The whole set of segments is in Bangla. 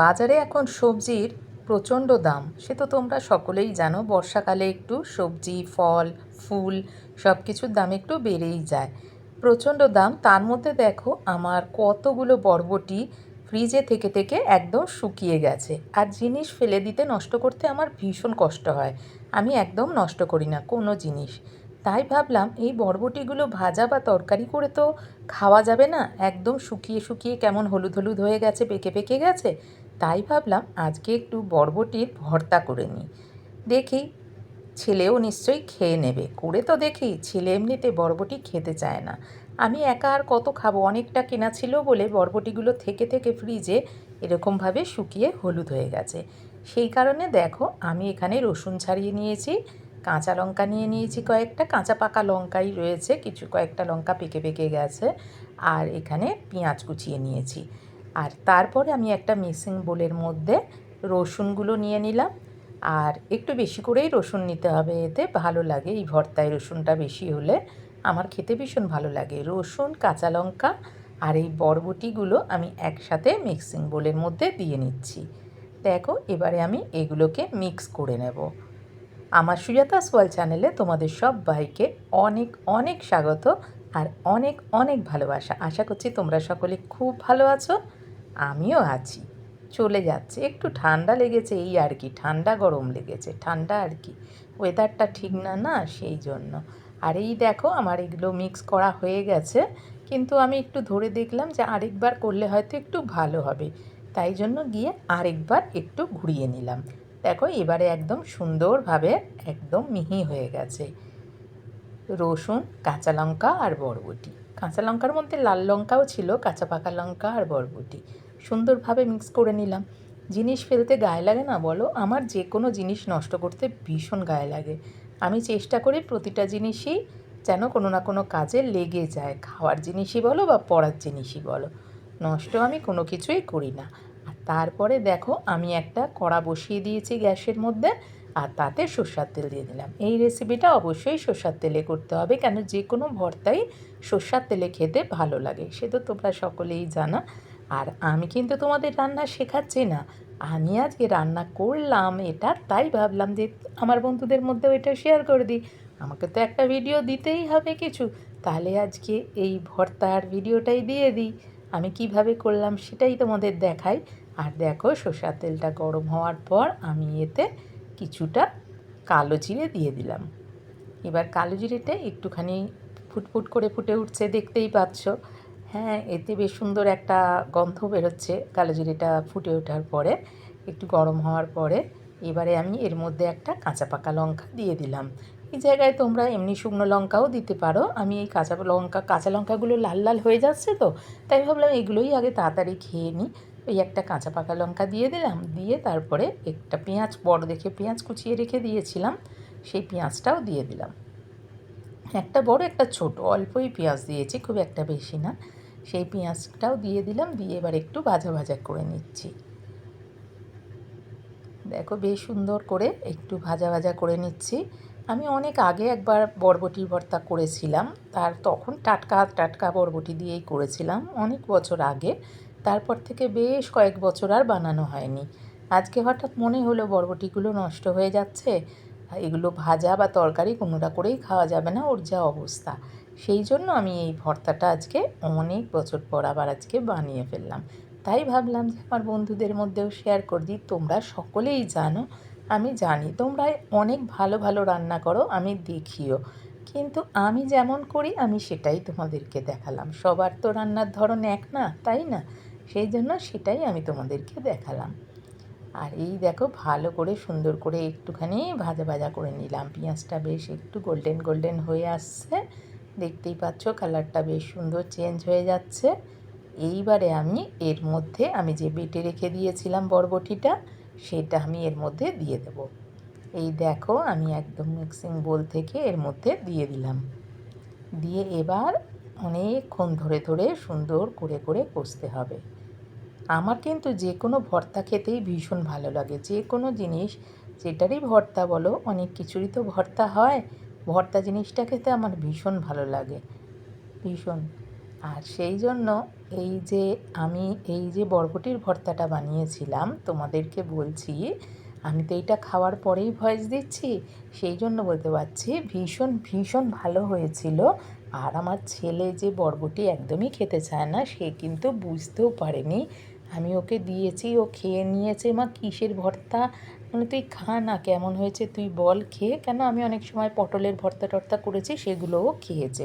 বাজারে এখন সবজির প্রচণ্ড দাম। সে তো তোমরা সকলেই জানো, বর্ষাকালে একটু সবজি, ফল, ফুল সব কিছুর দাম একটু বেড়েই যায়। প্রচণ্ড দাম। তার মধ্যে দেখো, আমার কতগুলো বরবটি ফ্রিজে থেকে থেকে একদম শুকিয়ে গেছে। আর জিনিস ফেলে দিতে, নষ্ট করতে আমার ভীষণ কষ্ট হয়। আমি একদম নষ্ট করি না, কোনো জিনিস। তাই ভাবলাম, এই বরবটিগুলো ভাজা বা তরকারি করে তো খাওয়া যাবে না? একদম শুকিয়ে শুকিয়ে কেমন হলুদ হলুদ হয়ে গেছে, পেকে পেকে গেছে? তাই ভাবলাম আজকে একটু বরবটির ভর্তা করে নিই। দেখি, ছেলেও নিশ্চয়ই খেয়ে নেবে। করে তো দেখি, ছেলে এমনিতে বরবটি খেতে চায় না। আমি একা আর কত খাব? অনেকটা কেনা ছিল বলে বরবটিগুলো থেকে থেকে ফ্রিজে এরকমভাবে শুকিয়ে হলুদ হয়ে গেছে। সেই কারণে দেখো, আমি এখানে রসুন ছাড়িয়ে নিয়েছি, কাঁচা লঙ্কা নিয়ে নিয়েছি কয়েকটা, কাঁচা পাকা লঙ্কাই রয়েছে, কিছু কয়েকটা লঙ্কা পেকে পেকে গেছে, আর এখানে পেঁয়াজ কুচিয়ে নিয়েছি। আর তারপরে আমি একটা মিক্সিং বোলের মধ্যে রসুনগুলো নিয়ে নিলাম। আর একটু বেশি করেই রসুন নিতে হবে, এতে ভালো লাগে। এই ভর্তায় রসুনটা বেশি হলে আমার খেতে ভীষণ ভালো লাগে। রসুন, কাঁচা লঙ্কা আর এই বরবটিগুলো আমি একসাথে মিক্সিং বোলের মধ্যে দিয়ে নিচ্ছি। দেখো, এবারে আমি এগুলোকে মিক্স করে নেব। আমার সুজাতা সোয়াল চ্যানেলে তোমাদের সব ভাইকে অনেক অনেক স্বাগত আর অনেক অনেক ভালোবাসা। আশা করছি তোমরা সকলে খুব ভালো আছো। আমিও আছি। চলে যাচ্ছে। একটু ঠান্ডা লেগেছে, এই আর কি। ঠান্ডা গরম লেগেছে, ঠান্ডা আর কি। ওয়েদারটা ঠিক না না, সেই জন্য। আর এই দেখো, আমার এগুলো মিক্স করা হয়ে গেছে। কিন্তু আমি একটু ধরে দেখলাম যে আরেকবার করলে হয়তো একটু ভালো হবে। তাই জন্য গিয়ে আরেকবার একটু ঘুরিয়ে নিলাম। দেখো, এবারে একদম সুন্দরভাবে একদম মিহি হয়ে গেছে। রসুন, কাঁচা লঙ্কা আর বরবটি। কাঁচা লঙ্কার মধ্যে লাল লঙ্কাও ছিল, কাঁচা পাকা লঙ্কা আর বরবটি। সুন্দরভাবে মিক্স করে নিলাম। জিনিস ফেলতে গায়ে লাগে না বলো? আমার যে কোনো জিনিস নষ্ট করতে ভীষণ গায়ে লাগে। আমি চেষ্টা করি প্রতিটা জিনিসই যেন কোনো না কোনো কাজে লেগে যায়। খাওয়ার জিনিসই বলো বা পড়ার জিনিসই বলো। নষ্ট আমি কোনো কিছুই করি না। আর তারপরে দেখো, আমি একটা কড়া বসিয়ে দিয়েছি গ্যাসের মধ্যে আর তাতে সর্ষার তেল দিয়ে দিলাম। এই রেসিপিটা অবশ্যই সর্ষার তেলে করতে হবে কেন? যে কোনো ভর্তাই সর্ষার তেলে খেতে ভালো লাগে। সে তো তোমরা সকলেই জানা। আর আমি কিন্তু তোমাদের রান্না শেখাচ্ছি না। আমি আজকে রান্না করলাম এটা, তাই ভাবলাম যে আমার বন্ধুদের মধ্যেও এটা শেয়ার করে দিই। আমাকে তো একটা ভিডিও দিতেই হবে কিছু। তাহলে আজকে এই ভর্তার ভিডিওটাই দিয়ে দিই। আমি কীভাবে করলাম সেটাই তোমাদের দেখাই। আর দেখো, সর্ষার তেলটা গরম হওয়ার পর আমি এতে কিছুটা কালো জিরে দিয়ে দিলাম। এবার কালো জিরেটা একটুখানি ফুটফুট করে ফুটে উঠছে, দেখতেই পাচ্ছ। হ্যাঁ এতে বেশ সুন্দর একটা গন্ধ বেরোচ্ছে। কালো জিরেটা ফুটে ওঠার পরে, একটু গরম হওয়ার পরে, এবারে আমি এর মধ্যে একটা কাঁচা পাকা লঙ্কা দিয়ে দিলাম। এই জায়গায় তোমরা এমনি শুকনো লঙ্কাও দিতে পারো। আমি এই কাঁচা লঙ্কা, কাঁচা লঙ্কাগুলো লাল লাল হয়ে যাচ্ছে তো, তাই ভাবলাম এগুলোই আগে তাড়াতাড়ি খেয়ে নিই। ওই একটা কাঁচা পাকা লঙ্কা দিয়ে দিলাম, দিয়ে তারপরে একটা পেঁয়াজ, বড় দেখে পেঁয়াজ কুচিয়ে রেখে দিয়েছিলাম, সেই পেঁয়াজটাও দিয়ে দিলাম। একটা বড়, একটা ছোট, অল্পই পেঁয়াজ দিয়েছি, খুব একটা বেশি না। সেই পেঁয়াজটাও দিয়ে দিলাম, দিয়ে এবার একটু ভাজা ভাজা করে নিচ্ছি। দেখো বেশ সুন্দর করে একটু ভাজা ভাজা করে নিচ্ছি। আমি অনেক আগে একবার বরবটির ভর্তা করেছিলাম, তার তখন টাটকা টাটকা বরবটি দিয়েই করেছিলাম, অনেক বছর আগে। তারপর থেকে বেশ কয়েক বছর আর বানানো হয়নি। আজকে হঠাৎ মনে হলো বরবটিগুলো নষ্ট হয়ে যাচ্ছে, এগুলো ভাজা বা তরকারি কোনোটা করেই খাওয়া যাবে না, ওর যা অবস্থা। সেই জন্য আমি এই ভর্তাটা আজকে অনেক বছর পর আবার আজকে বানিয়ে ফেললাম। তাই ভাবলাম যে আমার বন্ধুদের মধ্যেও শেয়ার করে দিই। তোমরা সকলেই জানো, আমি জানি তোমরা অনেক ভালো ভালো রান্না করো, আমি দেখিও। কিন্তু আমি যেমন করি, আমি সেটাই তোমাদেরকে দেখালাম। সবার তো রান্নার ধরন এক না, তাই না? সেই জন্য সেটাই আমি তোমাদেরকে দেখালাম। আর এই দেখো, ভালো করে সুন্দর করে একটুখানি ভাজা ভাজা করে নিলাম। পেঁয়াজটা বেশ একটু গোল্ডেন গোল্ডেন হয়ে আসছে। দেখতেই পাচ্ছ কালারটা বেশ সুন্দর চেঞ্জ হয়ে যাচ্ছে। এইবারে আমি এর মধ্যে আমি যে বেটে রেখে দিয়েছিলাম বরবটিটা, সেটা আমি এর মধ্যে দিয়ে দেব। এই দেখো আমি একদম মিক্সিং বোল থেকে এর মধ্যে দিয়ে দিলাম। দিয়ে এবার অনেকক্ষণ ধরে ধরে সুন্দর করে করে কষতে হবে। আমার কিন্তু যে কোনো ভর্তা খেতেই ভীষণ ভালো লাগে। যে কোনো জিনিস, যেটারই ভর্তা বলো, অনেক কিছুরই তো ভর্তা হয় ভর্তা জিনিসটা খেতে আমার ভীষণ ভালো লাগে, ভীষণ। আর সেই জন্য এই যে আমি এই যে বরবটির ভর্তাটা বানিয়েছিলাম, তোমাদেরকে বলছি, আমি তো এইটা খাওয়ার পরেই ভয়েস দিচ্ছি, সেই জন্য বলতে পারছি ভীষণ ভীষণ ভালো হয়েছিল। আর আমার ছেলে যে বরবটি একদমই খেতে চায় না, সে কিন্তু বুঝতেও পারেনি। আমি ওকে দিয়েছি, ও খেয়ে নিয়েছে, মা কিসের ভর্তা? মানে তুই খা না, কেমন হয়েছে তুই বল খেয়ে। কেন আমি অনেক সময় পটলের ভর্তা টর্তা করেছি, সেগুলোও খেয়েছে।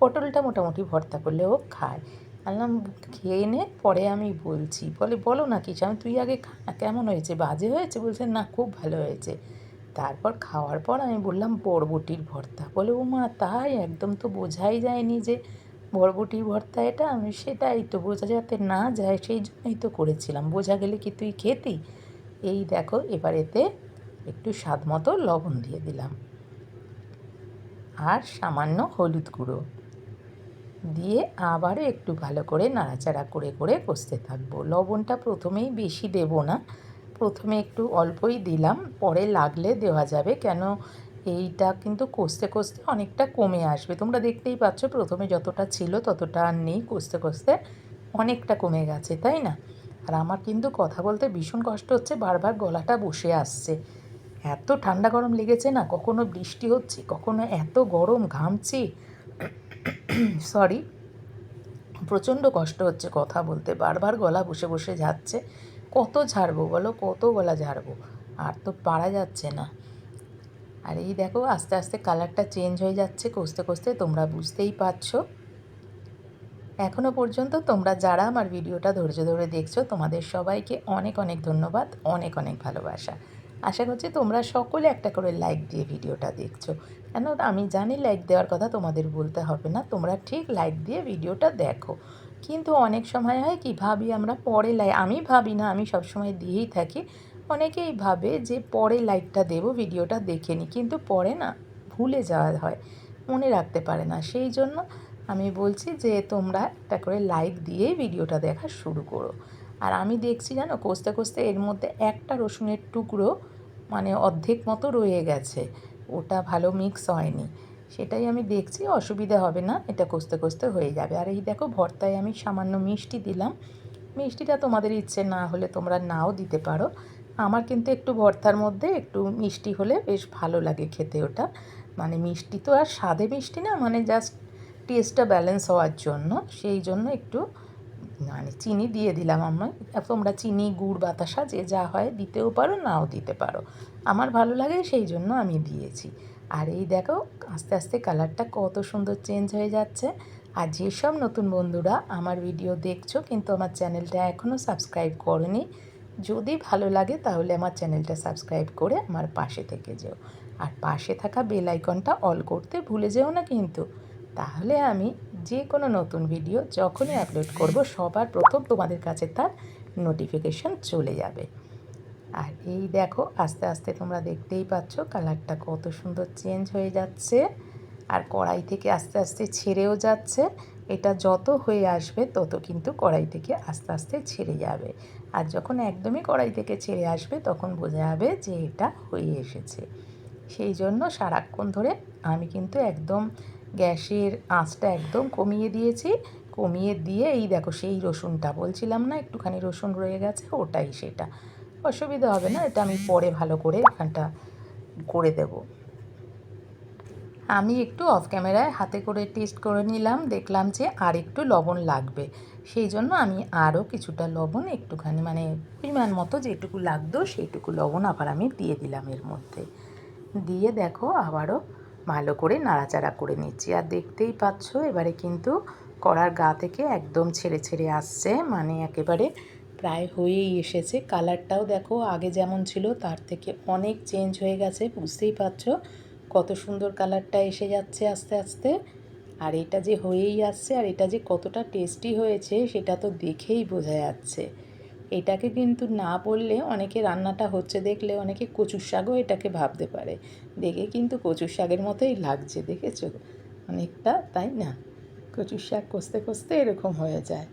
পটলটা মোটামুটি ভর্তা করলে ও খায়। বললাম খেয়ে নে, পরে আমি বলছি। বলে, বলো না কিছু, আমি, তুই আগে খা না কেমন হয়েছে? বাজে হয়েছে? বলছে, না, খুব ভালো হয়েছে। তারপর খাওয়ার পর আমি বললাম, বরবটির ভর্তা। বলে, ও মা, তাই? একদম তো বোঝাই যায়নি যে বরবটির ভর্তা এটা। আমি সেটাই তো বোঝা যাতে না যায়, সেই জন্যই তো করেছিলাম। বোঝা গেলে কি তুই খেতি? এই দেখো, এবার এতে একটু স্বাদ মতো লবণ দিয়ে দিলাম। আর সামান্য হলুদ গুঁড়ো। দিয়ে আবারও একটু ভালো করে নাড়াচাড়া করে করে কষতে থাকব। লবণটা প্রথমেই বেশি দেব না। প্রথমে একটু অল্পই দিলাম, পরে লাগলে দেওয়া যাবে। কেন এইটা কিন্তু কষতে কষতে অনেকটা কমে আসবে। তোমরা দেখতেই পাচ্ছ, প্রথমে যতটা ছিল ততটা আর নেই। কষতে কষতে অনেকটা কমে গেছে, তাই না? আর আমার কিন্তু কথা বলতে ভীষণ কষ্ট হচ্ছে, বারবার গলাটা বসে আসছে। এত ঠান্ডা গরম লেগেছে না, কখনো বৃষ্টি হচ্ছে, কখনো এত গরম ঘামছি। সরি প্রচণ্ড কষ্ট হচ্ছে কথা বলতে, বারবার গলা বসে বসে যাচ্ছে। কত ঝাড়বো বলো, কত গলা ঝাড়বো, আর তো পারা যাচ্ছে না। আর এই দেখো, আস্তে আস্তে কালারটা চেঞ্জ হয়ে যাচ্ছে, কষতে কষতে তোমরা বুঝতেই পারছ। এখনও পর্যন্ত তোমরা যারা আমার ভিডিওটা ধৈর্য ধরে দেখছ, তোমাদের সবাইকে অনেক অনেক ধন্যবাদ, অনেক অনেক ভালোবাসা। আশা করছি তোমরা সকলে একটা করে লাইক দিয়ে ভিডিওটা দেখছ। কেন আমি জানি লাইক দেওয়ার কথা তোমাদের বলতে হবে না, তোমরা ঠিক লাইক দিয়ে ভিডিওটা দেখো। কিন্তু অনেক সময় হয় কি, ভাবি আমরা পরে লাইক আমি ভাবি না, আমি সবসময় দিয়েই থাকি। অনেকেই ভাবে যে পরে লাইকটা দেবো, ভিডিওটা দেখে নিই কিন্তু পরে না, ভুলে যাওয়া হয়, মনে রাখতে পারে না। সেই জন্য আমি বলছি যে তোমরা একটা করে লাইক দিয়েই ভিডিওটা দেখা শুরু করো। আর আমি দেখছি জানো, কষতে কষতে এর মধ্যে একটা রসুনের টুকরো মানে অর্ধেক মতো রয়ে গেছে। ওটা ভালো মিক্স হয়নি। সেটাই আমি দেখছি, অসুবিধা হবে না, এটা কষতে কষতে হয়ে যাবে। আর এই দেখো, ভর্তায় আমি সামান্য মিষ্টি দিলাম। মিষ্টিটা তোমাদের ইচ্ছে না হলে তোমরা নাও দিতে পারো। আমার কিন্তু একটু ভর্তার মধ্যে একটু মিষ্টি হলে বেশ ভালো লাগে খেতে ওটা। মানে মিষ্টি তো আর স্বাদে মিষ্টি না মানে জাস্ট টেস্টটা ব্যালেন্স হওয়ার জন্য, সেই জন্য একটু মানে চিনি দিয়ে দিলাম আমি তোমরা চিনি, গুড়, বাতাসা যে যা হয় দিতেও পারো, নাও দিতে পারো। আমার ভালো লাগে, সেই জন্য আমি দিয়েছি। আর এই দেখো, আস্তে আস্তে কালারটা কত সুন্দর চেঞ্জ হয়ে যাচ্ছে। আর যেসব নতুন বন্ধুরা আমার ভিডিও দেখছ, কিন্তু আমার চ্যানেলটা এখনও সাবস্ক্রাইব করনি, যদি ভালো লাগে তাহলে আমার চ্যানেলটা সাবস্ক্রাইব করে আমার পাশে থেকে যেও। আর পাশে থাকা বেল আইকনটা অল করতে ভুলে যেও না কিন্তু। তাহলে আমি যে কোনো নতুন ভিডিও যখনই আপলোড করব, সবার প্রথম তোমাদের কাছে তার নোটিফিকেশন চলে যাবে। আর এই দেখো, আস্তে আস্তে তোমরা দেখতেই পাচ্ছ কালারটা কত সুন্দর চেঞ্জ হয়ে যাচ্ছে। আর কড়াই থেকে আস্তে আস্তে ছেড়েও যাচ্ছে। এটা যত হয়ে আসবে, তত কিন্তু কড়াই থেকে আস্তে আস্তে ছেড়ে যাবে। আর যখন একদমই কড়াই থেকে ছেড়ে আসবে, তখন বোঝা যাবে যে এটা হয়ে এসেছে। সেই জন্য সারাক্ষণ ধরে আমি কিন্তু একদম গ্যাসের আঁচটা একদম কমিয়ে দিয়েছি। কমিয়ে দিয়ে এই দেখো সেই রসুনটা, বলছিলাম না একটুখানি রসুন রয়ে গেছে, ওটাই সেটা। অসুবিধা হবে না, এটা আমি পরে ভালো করে এখানটা করে দেব। আমি একটু অফ ক্যামেরায় হাতে করে টেস্ট করে নিলাম, দেখলাম যে আর একটু লবণ লাগবে। সেই জন্য আমি আরও কিছুটা লবণ, একটুখানি মানে পরিমাণ মতো যেটুকু লাগতো, সেইটুকু লবণ আবার আমি দিয়ে দিলাম এর মধ্যে। দিয়ে দেখো আবারও ভালো করে নাড়াচাড়া করে নিচ্ছি। আর দেখতেই পাচ্ছ, এবারে কিন্তু কড়ার গা থেকে একদম ছেড়ে ছেড়ে আসছে মানে একেবারে প্রায় হয়েই এসেছে। কালারটাও দেখো, আগে যেমন ছিল, তার থেকে অনেক চেঞ্জ হয়ে গেছে, বুঝতেই পারছ? কত সুন্দর কালারটা এসে যাচ্ছে আস্তে আস্তে। আর এটা যে হয়েই আসছে, আর এটা যে কতটা টেস্টি হয়েছে, সেটা তো দেখেই বোঝা যাচ্ছে। এটাকে কিন্তু না বললে অনেকে রান্নাটা হচ্ছে দেখলে অনেকে কচুর শাকও এটাকে ভাবতে পারে। দেখে কিন্তু কচুর শাকের মতোই লাগছে, দেখেছ? অনেকটা, তাই না? কচুর শাক কষতে কষতে এরকম হয়ে যায়।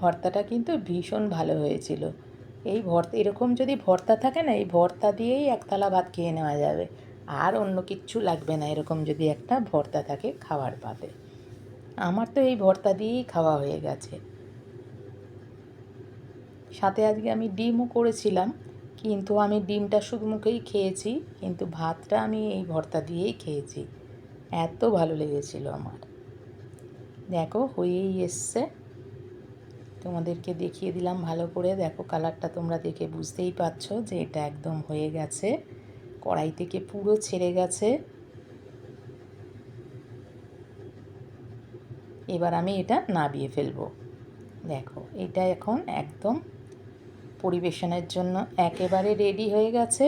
ভর্তাটা কিন্তু ভীষণ ভালো হয়েছিল। এই ভর্তা, এরকম যদি ভর্তা থাকে না, এই ভর্তা দিয়েই একতলা ভাত খেয়ে নেওয়া যাবে। আর অন্য কিচ্ছু লাগবে না, এরকম যদি একটা ভর্তা থাকে খাওয়ার পাতে। আমার তো এই ভর্তা দিয়েই খাওয়া হয়ে গেছে। সাথে আজকে আমি ডিমও করেছিলাম, কিন্তু আমি ডিমটা শুধু মুখেই খেয়েছি, কিন্তু ভাতটা আমি এই ভর্তা দিয়েই খেয়েছি। এত ভালো লেগেছিল আমার। দেখো, হয়েই এসছে। তোমাদেরকে দেখিয়ে দিলাম ভালো করে। দেখো, কালারটা তোমরা দেখে বুঝতেই পারছ যে এটা একদম হয়ে গেছে। কড়াই থেকে পুরো ছেড়ে গেছে। এবার আমি এটা নাবিয়ে ফেলব। দেখো, এটা এখন একদম পরিবেশনের জন্য একেবারে রেডি হয়ে গেছে।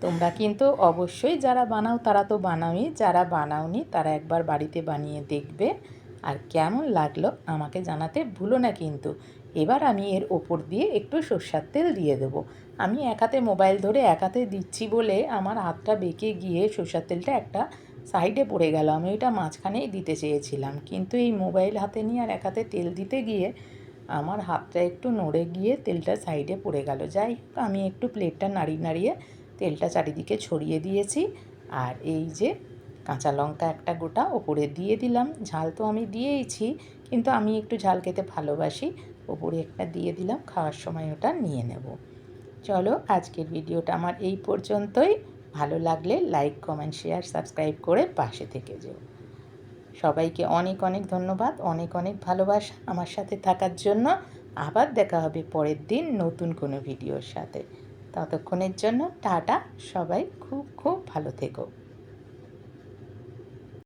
তোমরা কিন্তু অবশ্যই যারা বানাও, তারা তো বানাওই। যারা বানাওনি, তারা একবার বাড়িতে বানিয়ে দেখবে। আর কেমন লাগল আমাকে জানাতে ভুলো না কিন্তু। এবার আমি এর ওপর দিয়ে একটু সর্ষার তেল দিয়ে দেবো। আমি এক হাতে মোবাইল ধরে এক হাতে দিচ্ছি বলে আমার হাতটা বেঁকে গিয়ে সর্ষার তেলটা একটা সাইডে পড়ে গেল। আমি ওইটা মাঝখানেই দিতে চেয়েছিলাম। কিন্তু এই মোবাইল হাতে নিয়ে আর এক হাতে তেল দিতে গিয়ে আমার হাতটা একটু নড়ে গিয়ে তেলটা সাইডে পড়ে গেল। যাই হোক, আমি একটু প্লেটটা নাড়িয়ে নাড়িয়ে তেলটা চারিদিকে ছড়িয়ে দিয়েছি। আর এই যে কাঁচা লঙ্কা একটা গোটা ওপরে দিয়ে দিলাম। ঝাল তো আমি দিয়েইছি, কিন্তু আমি একটু ঝাল খেতে ভালোবাসি। ওপরে একটা দিয়ে দিলাম, খাওয়ার সময় ওটা নিয়ে নেব। চলো আজকের ভিডিওটা আমার এই পর্যন্তই। ভালো লাগলে লাইক, কমেন্ট, শেয়ার, সাবস্ক্রাইব করে পাশে থেকে যেও। সবাইকে অনেক অনেক ধন্যবাদ, অনেক অনেক ভালোবাসা আমার সাথে থাকার জন্য। আবার দেখা হবে পরের দিন নতুন কোনো ভিডিওর সাথে। ততক্ষণের জন্য টাটা, সবাই খুব খুব ভালো থেকো।